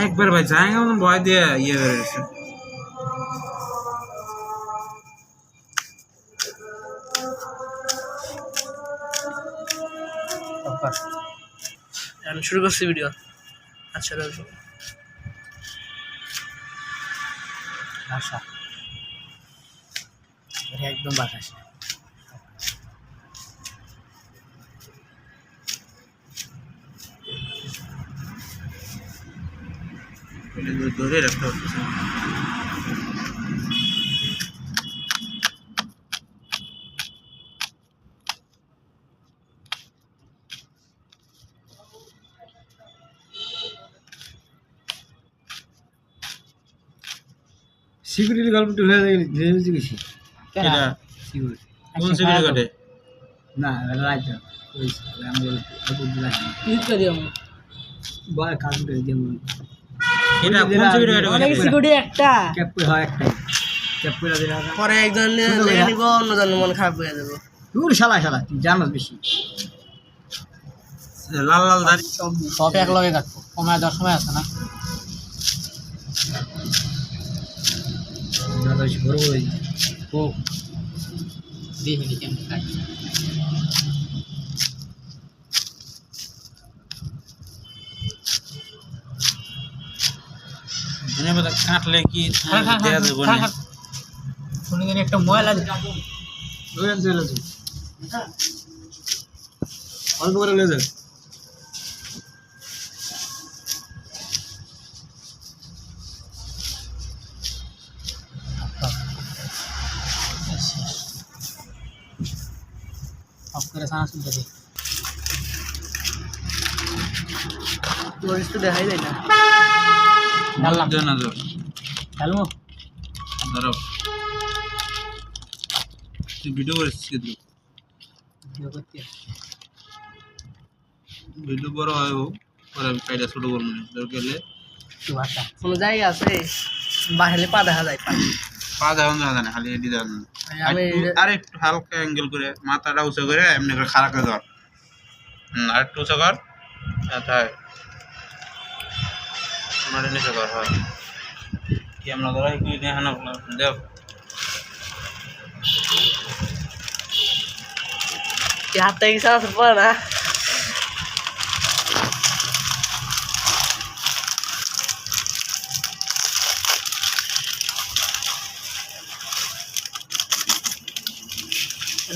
একবার ভাই যাই কেমন ভয় দিয়ে ইয়ে হয়ে গেছে। আমি শুরু করছি ভিডিও আচ্ছা রয়েছে ভাষা একদম বাতাস এটা ধরে রাখতে হচ্ছে সিকিউরিটি গল্পটা হয়ে গেলে ধীরে গেছি সিকিউরিটি কোন সিকিউরিটি কাটে না রাজ্য হয়েছে আমাদের উপর দিলাম ইউজ করে দিও বয় কাজটা যেমন এটা কোন সিকিউরিটি অনেক সিকিউরিটি একটা। ক্যাপ হয় একটাই ক্যাপ করে দিলে পরে একজন লেগে নিব অন্যজন মন খারাপ হয়ে যাবে। দূর শালা শালা তুই জানাস বেশি। লাল লাল দাড়ি। সব সব এক লগে কাটবো সময় দশ সময় আছে না? না বড় বড় ও। দেখি কেমন কাটছে ধনে পাতা কাটলে কি দেয়া যাবে না শুনে গেলে একটা ময়লা ওই চলে যাবে অল্প করে লে যাবে অফ করে সানা শুনতে দে। মরিচ তো দেখাই যায় না। ডাললাম দেও না দাও ডালমো ধরো। তুই ভিডিও করেছিস কিন্তু করতে ভিডিও বড় হয় ও পরে আমি কাইটা ছোট করব না। দরকার হলে কি ভাষা কোনো জায়গা আছে? বাহিরে পা দেখা যায় পা। পা না। খালি দেওয়া না আমি আর একটু হালকা অ্যাঙ্গেল করে মাথাটা উঁচু করে এমনি করে খাড়া করে ধর। আর একটু উঁচু কর। তাই। আমার নিচে কর হয় কি আমরা ধরো একটু দেখানো দেখ কি হাত থেকে কিছু আছে পড়ে না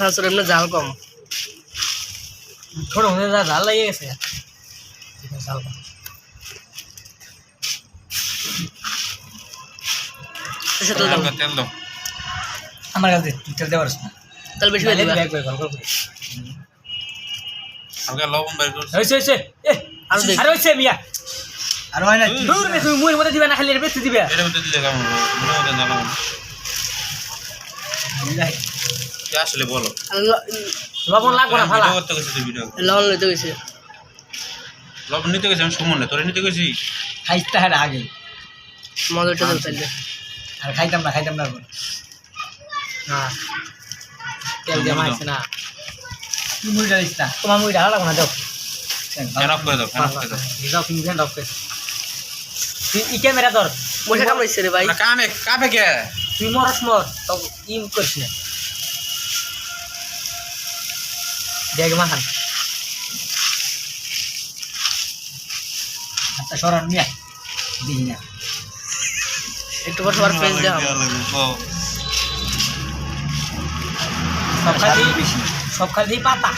আসলে এমনি জাল কম ছোট মনে যা জাল লাগিয়ে গেছে জাল কম সেটা তো হালকা তেল দাও। আমার কাছে তেল দেওয়ার না। তাহলে বেশি হয়ে যাবে হালকা লবণ বের করছি। হয়েছে হয়েছে এ আরও হয়েছে মিয়া। আর হয় না। দূর রে তুমি মুয়ের মধ্যে দিবে না খালি এর বেশি দিবে। এটার মধ্যে দিলে কেমন হবে? মনে মধ্যে না কি আসলে বলো? লবণ লাগবো না ফালা ভিডিও করতে গেছি তুই ভিডিও। লবণ লইতে গেছে। লবণ নিতে গেছি আমি সুমন তোরে নিতে গেছি? খাইতে হয় আগে। মজাটা তাইলে আর খাইতাম না খাইতাম না তেল দিয়ে মাইছে না। তুই মুড়িটা দিস না তোমার মুই ঢালা লাগবো না দাও ফ্যান অফ করে দাও। যাও তুমি ফ্যান অফ করে তুই ই ক্যামেরা ধর। মশা কামড়াইছে রে ভাই। না কামে কাপে কে? তুই মরস মর। তো ইম করিস না। দেখ মাখান আচ্ছা সরান মিয়া দিই না। একটু পর সবার ফেস দেওয়া সব খালি সব খালি পাতা।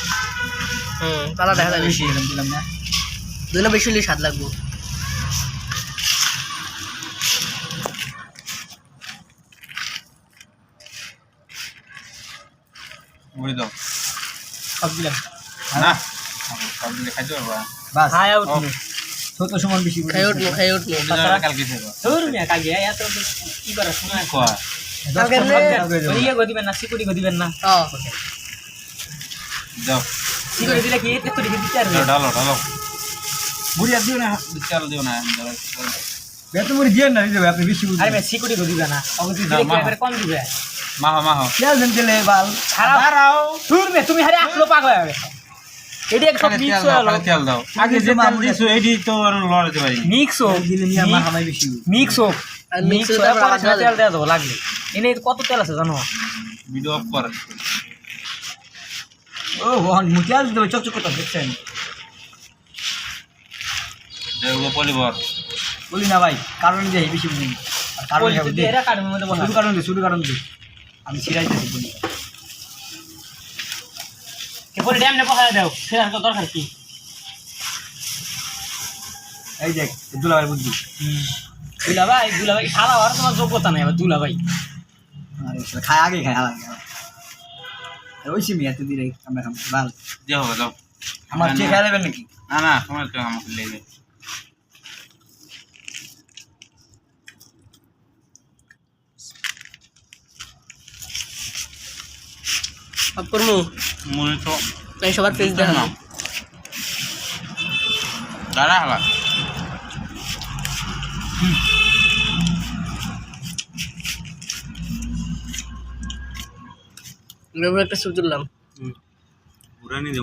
হুম পালা দেখা যাবে বেশি। এরকম দিলাম না? দুটো বেশি হলে স্বাদ লাগবো। দাও। সব দিলাম। না। সব দিলে খাইতে পারবা বাস। খাই ও, উঠবো ছোট সমান বেশি খাই উঠবো খাই উঠবো কালকে ধর মিয়া কালকে এত কি করার সময় কোয়া? কালকে ইয়ে গদিবেন না সিকুড়ি গদিবেন না। হ্যাঁ দাও সিকুড়ি দিলে কি এত দিকে দিতে পারবে দাও, ঢালো ঢালো মুড়ি আর দিও না। চাল দিও না বেত মুড়ি দিয়ে না দিবে আপনি বেশি আরে ভাই সিকুড়ি গদিবে না। অবশ্যই দিলে কি মা। এবারে কম দিবে? মাহো মাহো দিলে বাল। মে তুমি হারে আসলো পাগল এটি সব মিক্স তেল হয়ে তেল দাও। আগে যে তেল দিছো এডি তো আর লড়াতে পারি মিক্স হোক দিলে নিয়ে আমার হামাই বেশি মিক্স হোক মিক্স হয়ে পরে তেল লাগলে এনে কত তেল আছে জানো? ভিডিও অফ কর। ও চকচক করতে দেখছেন? দেবো পলিবর। বলি না ভাই কারণ যে এই বেশি বুঝি কারণ দে এরা কাঠের মধ্যে বসা শুধু কারণ দে শুধু কারণ দে আমি সিরাইতেছি বলি এরপরে ড্যাম নে বসা দাও তো দরকার কি? এই দেখ দুলাভাই বুদ্ধি। দুলা ভাই দুলা ভাই খালা হওয়ার তোমার যোগ্যতা নাই আবার দুলা ভাই আরে খায় আগে খায় আগে। ওই সিমি এত দিলে আমরা ভালো হবে দাও। আমার চেয়ে নাকি? না না তোমার তো আমাকে লেগে সব মনে তো তাই সবার ফেস দেখা না দাঁড়া হালা একটা সুযোগ দিলাম পুরানি যে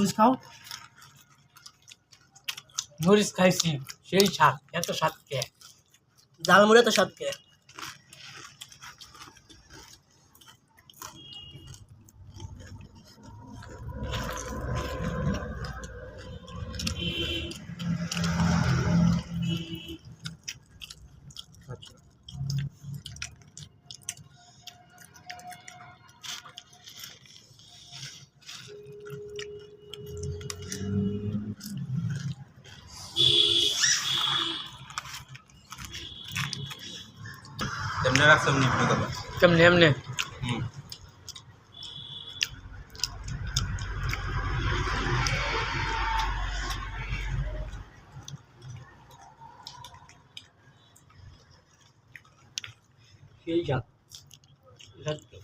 বুঝ খাও। মরিচ খাইছি সেই সাত এত সাত কে? জাল মুড়ে তো সাতকে তেমনি রাখছো এমনি একটু করো কেমনে এমনে হুম সেই সাত সাত কে